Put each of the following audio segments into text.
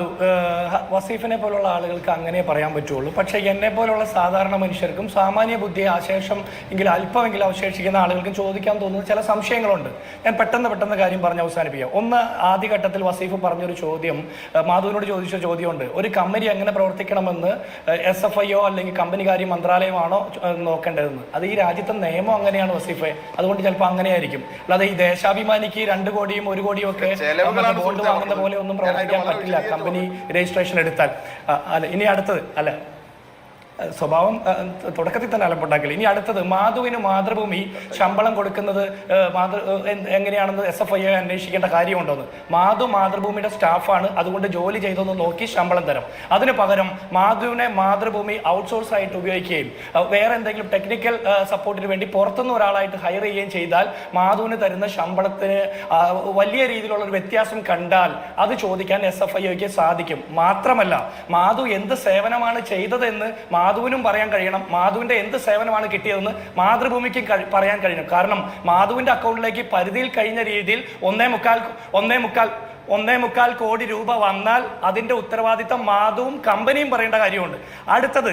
മാധു വസീഫിനെ പോലുള്ള ആളുകൾക്ക് അങ്ങനെ പറയാൻ പറ്റുള്ളൂ. പക്ഷേ എന്നെ പോലുള്ള സാധാരണ മനുഷ്യർക്കും സാമാന്യ ബുദ്ധിയെ ആശേഷം എങ്കിലും അല്പമെങ്കിലും അവശേഷിക്കുന്ന ആളുകൾക്കും ചോദിക്കാൻ തോന്നുന്ന ചില സംശയങ്ങളുണ്ട്. ഞാൻ പെട്ടെന്ന് പെട്ടെന്ന് കാര്യം പറഞ്ഞ് അവസാനിപ്പിക്കാം. ഒന്ന് ആദ്യഘട്ടത്തിൽ വസീഫ് പറഞ്ഞൊരു ചോദ്യം മാധുവിനോട് ചോദിച്ച ചോദ്യമുണ്ട്. ഒരു കമ്പനി എങ്ങനെ പ്രവർത്തിക്കണമെന്ന് എസ് എഫ് ഐയോ അല്ലെങ്കിൽ കമ്പനികാര്യ മന്ത്രാലയമാണോ ഏഹ്, നോക്കേണ്ടതെന്ന്. അത് ഈ രാജ്യത്തെ നിയമം അങ്ങനെയാണ് വസീഫെ. അതുകൊണ്ട് ചിലപ്പോൾ അങ്ങനെയായിരിക്കും. അല്ലാതെ ഈ ദേശാഭിമാനിക്ക് രണ്ട് കോടിയും ഒരു കോടിയും ഒക്കെ ബോണ്ട് വാങ്ങുന്ന പോലെ ഒന്നും പ്രവർത്തിക്കാൻ പറ്റില്ല. വിശദീകരിച്ച് കമ്പനി രജിസ്ട്രേഷൻ എടുത്താൽ. അല്ല ഇനി അടുത്തത് അല്ല. സ്വഭാവം തുടക്കത്തിൽ തന്നെ അലമ്പുണ്ടാക്കില്ല. ഇനി അടുത്തത് മാധുവിന് മാതൃഭൂമി ശമ്പളം കൊടുക്കുന്നത് മാതൃ എങ്ങനെയാണെന്ന് എസ് എഫ് ഐ അന്വേഷിക്കേണ്ട കാര്യമുണ്ടോ മാധു മാതൃഭൂമിയുടെ സ്റ്റാഫാണ് അതുകൊണ്ട് ജോലി ചെയ്തതെന്ന് നോക്കി ശമ്പളം തരും. അതിന് പകരം മാധുവിനെ മാതൃഭൂമി ഔട്ട്സോഴ്സ് ആയിട്ട് ഉപയോഗിക്കുകയും വേറെ എന്തെങ്കിലും ടെക്നിക്കൽ സപ്പോർട്ടിന് വേണ്ടി പുറത്തുനിന്ന് ഒരാളായിട്ട് ഹയർ ചെയ്യുകയും ചെയ്താൽ മാധുവിന് തരുന്ന ശമ്പളത്തിന് വലിയ രീതിയിലുള്ള ഒരു വ്യത്യാസം കണ്ടാൽ അത് ചോദിക്കാൻ എസ് എഫ് ഐക്ക് സാധിക്കും. മാത്രമല്ല മാധു എന്ത് സേവനമാണ് ചെയ്തതെന്ന് മാധുവിനും പറയാൻ കഴിയണം. മാധുവിന്റെ എന്ത് സേവനമാണ് കിട്ടിയതെന്ന് മാതൃഭൂമിക്ക് പറയാൻ കഴിയണം. കാരണം മാധുവിന്റെ അക്കൗണ്ടിലേക്ക് പരിധിയിൽ കഴിഞ്ഞ രീതിയിൽ ഒന്നേ മുക്കാൽ ഒന്നേ മുക്കാൽ ഒന്നേ മുക്കാൽ കോടി രൂപ വന്നാൽ അതിന്റെ ഉത്തരവാദിത്തം മാധുവും കമ്പനിയും പറയേണ്ട കാര്യമുണ്ട്. അടുത്തത്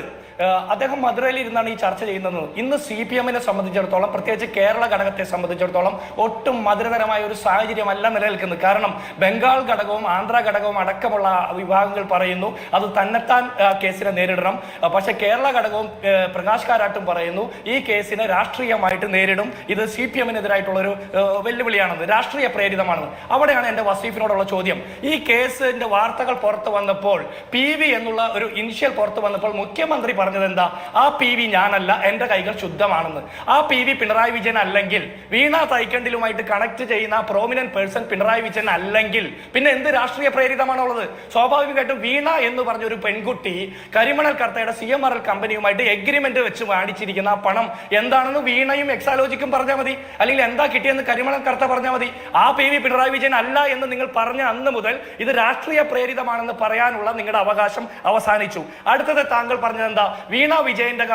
അദ്ദേഹം മധുരയിൽ ഇരുന്നാണ് ഈ ചർച്ച ചെയ്യുന്നത്. ഇന്ന് സി പി എമ്മിനെ സംബന്ധിച്ചിടത്തോളം പ്രത്യേകിച്ച് കേരള ഘടകത്തെ സംബന്ധിച്ചിടത്തോളം ഒട്ടും മധുരതരമായ ഒരു സാഹചര്യമല്ല നിലനിൽക്കുന്നത്. കാരണം ബംഗാൾ ഘടകവും ആന്ധ്ര ഘടകവും അടക്കമുള്ള വിഭാഗങ്ങൾ പറയുന്നു അത് തന്നെത്താൻ കേസിനെ നേരിടണം. പക്ഷെ കേരള ഘടകവും പ്രകാശ് കാരാട്ടും പറയുന്നു ഈ കേസിനെ രാഷ്ട്രീയമായിട്ട് നേരിടും. ഇത് സി പി എമ്മിനെതിരായിട്ടുള്ള ഒരു വെല്ലുവിളിയാണെന്ന് രാഷ്ട്രീയ പ്രേരിതമാണെന്ന്. അവിടെയാണ് എന്റെ വസീഫിനോടുള്ള ചോദ്യം. ഈ കേസിന്റെ വാർത്തകൾ പുറത്തു വന്നപ്പോൾ പി എന്നുള്ള ഒരു ഇനിഷ്യൽ പുറത്തു വന്നപ്പോൾ മുഖ്യമന്ത്രി പറഞ്ഞത് എന്താ ആ പി വി ഞാനല്ല എന്റെ കൈകൾ ശുദ്ധമാണെന്ന്. ആ പി വി പിണറായി വിജയൻ അല്ലെങ്കിൽ വീണ തൈക്കണ്ടിലുമായിട്ട് കണക്ട് ചെയ്യുന്ന ആ പ്രോമിനന്റ് പേഴ്സൺ പിണറായി വിജയൻ അല്ലെങ്കിൽ പിന്നെ എന്ത് രാഷ്ട്രീയ പ്രേരിതമാണുള്ളത്? സ്വാഭാവികമായിട്ടും വീണ എന്ന് പറഞ്ഞ ഒരു പെൺകുട്ടി കരിമണൽ കർത്തയുടെ സി എം ആർ എൽ കമ്പനിയുമായിട്ട് എഗ്രിമെന്റ് വെച്ച് വാടിച്ചിരിക്കുന്ന ആ പണം എന്താണെന്ന് വീണയും എക്സാലോജിക്കും പറഞ്ഞാൽ മതി. അല്ലെങ്കിൽ എന്താ കിട്ടിയെന്ന് കരിമണൽ കർത്ത പറഞ്ഞാൽ മതി. ആ പി വി പിണറായി വിജയൻ അല്ല എന്ന് നിങ്ങൾ പറഞ്ഞ അന്ന് മുതൽ ഇത് രാഷ്ട്രീയ പ്രേരിതമാണെന്ന് പറയാനുള്ള നിങ്ങളുടെ അവകാശം അവസാനിച്ചു. അടുത്തത് താങ്കൾ പറഞ്ഞത് എന്താ വീണ വിജയന്റെ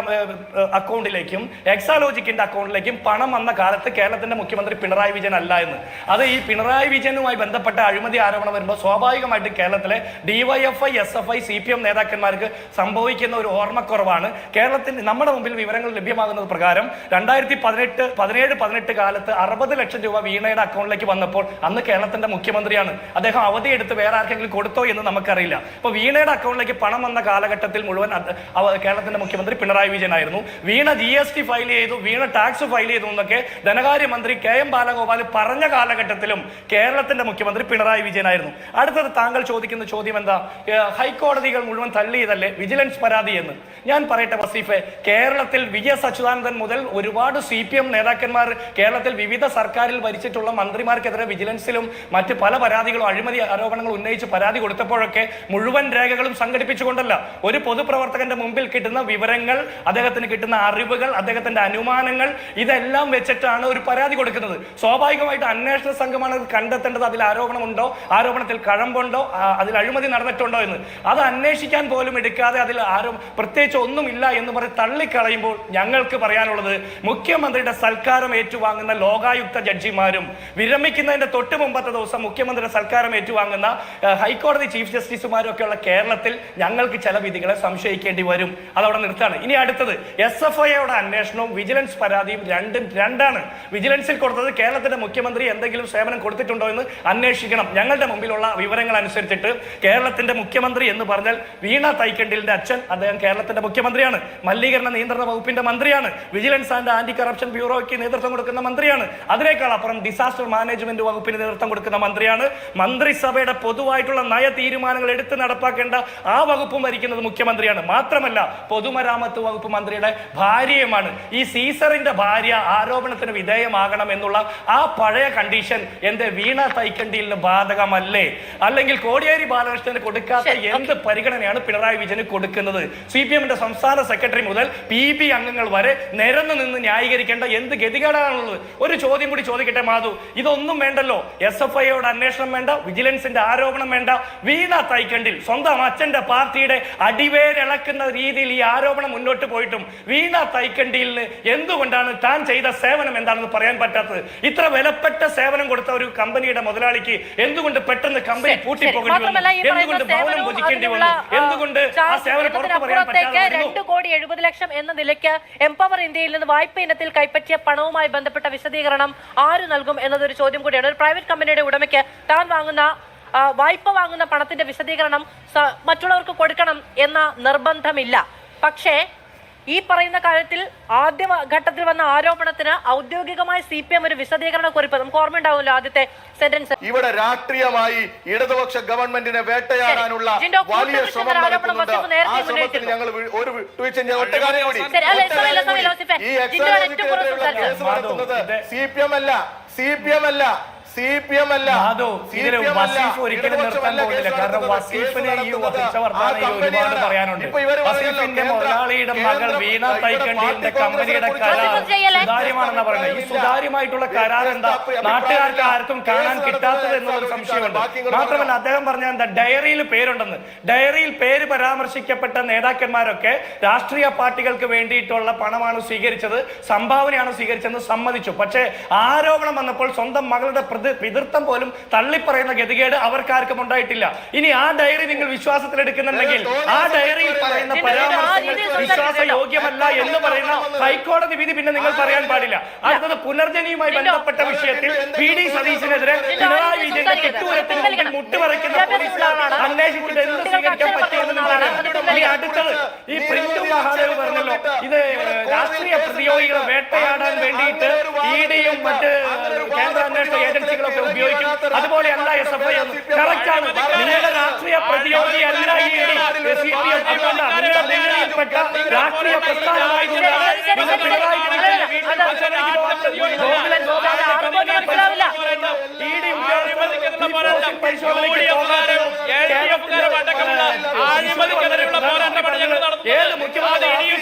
അക്കൗണ്ടിലേക്കും എക്സാലോജിക്കിന്റെ അക്കൗണ്ടിലേക്കും പണം വന്ന കാലത്ത് കേരളത്തിന്റെ മുഖ്യമന്ത്രി പിണറായി വിജയൻ അല്ല എന്ന്. അത് ഈ പിണറായി വിജയനുമായി ബന്ധപ്പെട്ട അഴിമതി ആരോപണം വരുമ്പോൾ സ്വാഭാവികമായിട്ട് കേരളത്തിലെ DYFI S F I C P M നേതാക്കന്മാർക്ക് സംഭവിക്കുന്ന ഒരു ഓർമ്മക്കുറവാണ്. കേരളത്തിന്റെ നമ്മുടെ മുമ്പിൽ വിവരങ്ങൾ ലഭ്യമാകുന്നത് പ്രകാരം രണ്ടായിരത്തി പതിനെട്ട് പതിനേഴ് പതിനെട്ട് കാലത്ത് അറുപത് ലക്ഷം രൂപ വീണയുടെ അക്കൗണ്ടിലേക്ക് വന്നപ്പോൾ അന്ന് കേരളത്തിന്റെ മുഖ്യമന്ത്രിയാണ്. അദ്ദേഹം അവധി എടുത്ത് വേറെ ആർക്കെങ്കിലും കൊടുത്തോ എന്ന് നമുക്കറിയില്ല. അപ്പൊ വീണയുടെ അക്കൗണ്ടിലേക്ക് പണം വന്ന കാലഘട്ടത്തിൽ മുഴുവൻ കേരളത്തിന്റെ മുഖ്യമന്ത്രി പിണറായി വിജയനായിരുന്നു. Veena G S T file ചെയ്തു വീണ ടാക്സ് ഫയൽ ചെയ്തു എന്നൊക്കെ ധനകാര്യമന്ത്രി കെ എം ബാലഗോപാൽ പറഞ്ഞ കാലഘട്ടത്തിലും കേരളത്തിന്റെ മുഖ്യമന്ത്രി പിണറായി വിജയനായിരുന്നു. അടുത്തത് താങ്കൾ ചോദിക്കുന്ന ചോദ്യം എന്താ? ഹൈക്കോടതികൾ മുഴുവൻ തള്ളിയതല്ലേ? വിജിലൻസ് പരാതി എന്ന്. ഞാൻ പറയട്ടെ വസീഫെ കേരളത്തിൽ വി എസ് അച്യുതാനന്ദൻ മുതൽ ഒരുപാട് സി പി എം നേതാക്കന്മാർ കേരളത്തിൽ വിവിധ സർക്കാരിൽ ഭരിച്ചിട്ടുള്ള മന്ത്രിമാർക്കെതിരെ വിജിലൻസിലും മറ്റ് പല പരാതികളും അഴിമതി ആരോപണങ്ങൾ ഉന്നയിച്ച് പരാതി കൊടുത്തപ്പോഴൊക്കെ മുഴുവൻ രേഖകളും സംഘടിപ്പിച്ചുകൊണ്ടല്ല ഒരു പൊതുപ്രവർത്തകന്റെ മുമ്പിൽ കിട്ടുന്ന വിവരങ്ങൾ അദ്ദേഹത്തിന് കിട്ടുന്ന അറിവുകൾ അദ്ദേഹത്തിന്റെ അനുമാനങ്ങൾ ഇതെല്ലാം വെച്ചിട്ടാണ് ഒരു പരാതി കൊടുക്കുന്നത്. സ്വാഭാവികമായിട്ട് അന്വേഷണ സംഘമാണ് കണ്ടെത്തേണ്ടത്. അതിൽ ആരോപണമുണ്ടോ? ആരോപണത്തിൽ കഴമ്പുണ്ടോ? അതിൽ അഴിമതി നടന്നിട്ടുണ്ടോ എന്ന്. അത് അന്വേഷിക്കാൻ പോലും എടുക്കാതെ അതിൽ ആരും പ്രത്യേകിച്ച് ഒന്നുമില്ല എന്ന് പറഞ്ഞ് തള്ളിക്കളയുമ്പോൾ ഞങ്ങൾക്ക് പറയാനുള്ളത് മുഖ്യമന്ത്രിയുടെ സൽക്കാരം ഏറ്റുവാങ്ങുന്ന ലോകായുക്ത ജഡ്ജിമാരും വിരമിക്കുന്നതിന്റെ തൊട്ട് മുമ്പത്തെ ദിവസം മുഖ്യമന്ത്രിയുടെ സൽക്കാരം ഏറ്റുവാങ്ങുന്ന ഹൈക്കോടതി ചീഫ് ജസ്റ്റിസുമാരും ഒക്കെയുള്ള കേരളത്തിൽ ഞങ്ങൾക്ക് ചില വിധികളെ സംശയിക്കേണ്ടി വരും. അതവിടെ നിർത്താണ് ഇനി അടുത്തത് എസ് എഫ് ഐയുടെ അന്വേഷണവും വിജിലൻസ് പരാതിയും രണ്ടും രണ്ടാണ്. വിജിലൻസിൽ കൊടുത്തത് കേരളത്തിന്റെ മുഖ്യമന്ത്രി എന്തെങ്കിലും സേവനം കൊടുത്തിട്ടുണ്ടോ എന്ന് അന്വേഷിക്കണം. ഞങ്ങളുടെ മുമ്പിലുള്ള വിവരങ്ങൾ അനുസരിച്ചിട്ട് കേരളത്തിന്റെ മുഖ്യമന്ത്രി എന്ന് പറഞ്ഞാൽ വീണ തൈക്കണ്ടിലിന്റെ അച്ഛൻ അദ്ദേഹം കേരളത്തിന്റെ മുഖ്യമന്ത്രിയാണ്. മലിനീകരണ നിയന്ത്രണ വകുപ്പിന്റെ മന്ത്രിയാണ്. വിജിലൻസ് ആൻഡ് ആന്റി കറപ്ഷൻ ബ്യൂറോയ്ക്ക് നേതൃത്വം കൊടുക്കുന്ന മന്ത്രിയാണ്. അതിനേക്കാൾ അപ്പുറം ഡിസാസ്റ്റർ മാനേജ്മെന്റ് വകുപ്പിന് നേതൃത്വം കൊടുക്കുന്ന മന്ത്രിയാണ്. മന്ത്രിസഭയുടെ പൊതുവായിട്ടുള്ള നയ തീരുമാനങ്ങൾ എടുത്ത് നടപ്പാക്കേണ്ട ആ വകുപ്പും ഭരിക്കുന്നത് മുഖ്യമന്ത്രിയാണ്. മാത്രമല്ല പൊതുമരാമത്ത് വകുപ്പ് മന്ത്രിയുടെ ഭാര്യയുമാണ്. ഈ സീസറിന്റെ ഭാര്യ ആരോപണത്തിന് വിധേയമാകണം എന്നുള്ള ആ പഴയ കണ്ടീഷൻ എന്റെ വീണ തൈക്കണ്ടിയിലിന് ബാധകമല്ലേ? അല്ലെങ്കിൽ കോടിയേരി ബാലകൃഷ്ണന് കൊടുക്കാത്ത എന്ത് പരിഗണനയാണ് പിണറായി വിജയന് കൊടുക്കുന്നത്? സി പി എമ്മിന്റെ സംസ്ഥാന സെക്രട്ടറി മുതൽ പി ബി അംഗങ്ങൾ വരെ നിരന്നു നിന്ന് ന്യായീകരിക്കേണ്ട എന്ത് ഗതികേടാണുള്ളത്? ഒരു ചോദ്യം കൂടി ചോദിക്കട്ടെ മാധു. ഇതൊന്നും വേണ്ടല്ലോ. എസ് എഫ് ഐയോട് അന്വേഷണം വേണ്ട വിജിലൻസിന്റെ ആരോപണം വേണ്ട. വീണ തൈക്കണ്ടിൽ സ്വന്തം അച്ഛന്റെ പാർട്ടിയുടെ അടിവേരിളക്കുന്ന രീതിയിൽ രീതിയിൽ ഈ ആരോപണം മുന്നോട്ട് പോയിട്ടും വീണ തൈക്കണ്ടിയിൽ എന്തുകൊണ്ടാണ് താൻ ചെയ്ത സേവനം എന്താണെന്ന് പറയാൻ പറ്റാത്തത്? ഇത്ര വിലപ്പെട്ട സേവനം കൊടുത്ത ഒരു കമ്പനിയുടെ മുതലാളിക്ക് എന്തുകൊണ്ട് പെട്ടെന്ന് കമ്പനി പൂട്ടി പൂട്ടിപ്പോകേണ്ടി വന്നു? എന്തുകൊണ്ട് ഭവനം വന്നു? ആ, എന്തുകൊണ്ട് ആ ചാർജ് സേവനം പുറത്തു പറയാൻ പറ്റാതെ കോടി എഴുപത് ലക്ഷം എന്ന നിലയ്ക്ക് എംപവർ ഇന്ത്യയിൽ നിന്ന് വായ്പ ഇനത്തിൽ കൈപ്പറ്റിയ പണവുമായി ബന്ധപ്പെട്ട വിശദീകരണം ആര് നൽകും എന്നതൊരു ചോദ്യം കൂടിയാണ്. ഒരു പ്രൈവറ്റ് കമ്പനിയുടെ ഉടമയ്ക്ക് താൻ വാങ്ങുന്ന വായ്പ വാങ്ങുന്ന പണത്തിന്റെ വിശദീകരണം മറ്റുള്ളവർക്ക് കൊടുക്കണം എന്ന നിർബന്ധമില്ല. പക്ഷേ ഈ പറയുന്ന കാര്യത്തിൽ ആദ്യ ഘട്ടത്തിൽ വന്ന ആരോപണത്തിന് ഔദ്യോഗികമായി സി പി എം ഒരു വിശദീകരണ കുറിപ്പ് നമുക്ക് ഓർമ്മയുണ്ടാവുമല്ലോ ആദ്യത്തെ സെന്റൻസ്. ഇവിടെ രാഷ്ട്രീയമായി ഇടതുപക്ഷ ഗവൺമെന്റിനെ വേട്ടയാടാനുള്ള വലിയ ശ്രമം. ഞങ്ങൾ ഒരു സി പി എം അല്ല. സി പി എം അല്ല. സി പി എം അല്ല. വസീഫ് ഒരിക്കലും നിർത്താൻ പോകുന്നില്ല. കാരണം. ഈ ഹർഷവർദ്ധന ഒരുപാട് പറയാനുണ്ട്. വസീഫിന്റെ മുതലാളിയുടെ മകൾ വീണ തൈക്കണ്ടിന്റെ കമ്പനിയുടെ കരാർ? സുതാര്യമാണെന്നാ പറയുന്നത് ഈ സുതാര്യമായിട്ടുള്ള കരാർ എന്താ നാട്ടുകാർക്ക് ആർക്കും കാണാൻ കിട്ടാത്തത് എന്നൊരു സംശയമുണ്ട് മാത്രമല്ല അദ്ദേഹം പറഞ്ഞ എന്താ ഡയറിയിൽ പേരുണ്ടെന്ന് ഡയറിയിൽ പേര് പരാമർശിക്കപ്പെട്ട നേതാക്കന്മാരൊക്കെ രാഷ്ട്രീയ പാർട്ടികൾക്ക് വേണ്ടിയിട്ടുള്ള പണമാണ് സ്വീകരിച്ചത് സംഭാവനയാണ് സ്വീകരിച്ചതെന്ന് സമ്മതിച്ചു പക്ഷേ ആരോപണം വന്നപ്പോൾ സ്വന്തം മകളുടെ പിതൃത്വം പോലും തള്ളിപ്പറയുന്ന ഗതികേട് അവർക്കാർക്കും ഉണ്ടായിട്ടില്ല. ഇനി ആ ഡയറി നിങ്ങൾ വിശ്വാസത്തിൽ വിശ്വാസത്തിലെടുക്കുന്നുണ്ടെങ്കിൽ ആ ഡയറിയിൽ പറയുന്ന പരാമർശങ്ങൾ വിശ്വാസ വിശ്വാസയോഗ്യമല്ല എന്ന് പറയുന്ന ഹൈക്കോടതി വിധി പിന്നെ നിങ്ങൾ പറയാൻ പാടില്ല. അടുത്തത് പുനർജനിയുമായി ബന്ധപ്പെട്ട വിഷയത്തിൽ പി ഡി സതീശനെതിരെ പിണറായി വിജയന്റെ കെട്ടുവരത്തിന് മുമ്പിൽ മുട്ടുപറയ്ക്കുന്ന പോലീസ് അന്വേഷിച്ചിട്ട് എന്ത് സ്വീകരിക്കാൻ പറ്റിയെന്ന് ഇനി അടുത്തത് ഈ പ്രിന്റു മഹാദേവ് പറഞ്ഞല്ലോ ഇത് രാഷ്ട്രീയ പ്രതിയോഗികളെ വേട്ടയാടാൻ വേണ്ടിയിട്ട് ഇ ഡിയും മറ്റ് കേന്ദ്ര അന്വേഷണ ഏജൻസികളൊക്കെ ഉപയോഗിക്കും. അതുപോലെയല്ല എസ് എഫ് ഐ കറക്റ്റ് ആണ്. നിങ്ങളുടെ രാഷ്ട്രീയ പ്രതിയോഗി അല്ല E D. C P M അതുകൊണ്ടാണ് നിങ്ങളുടെ മുന്നണിയിൽപ്പെട്ട രാഷ്ട്രീയ പ്രസ്ഥാനമായിട്ടുണ്ട് നിങ്ങൾ പിണറായി വിജയന്റെ വീട്ടിൽ അഴിമതിക്കെതിരെയുള്ള പോരാട്ടമാണ് ഞങ്ങൾ നടത്തുന്നത്. ഏത് മുഖ്യമന്ത്രി ഇനിയും.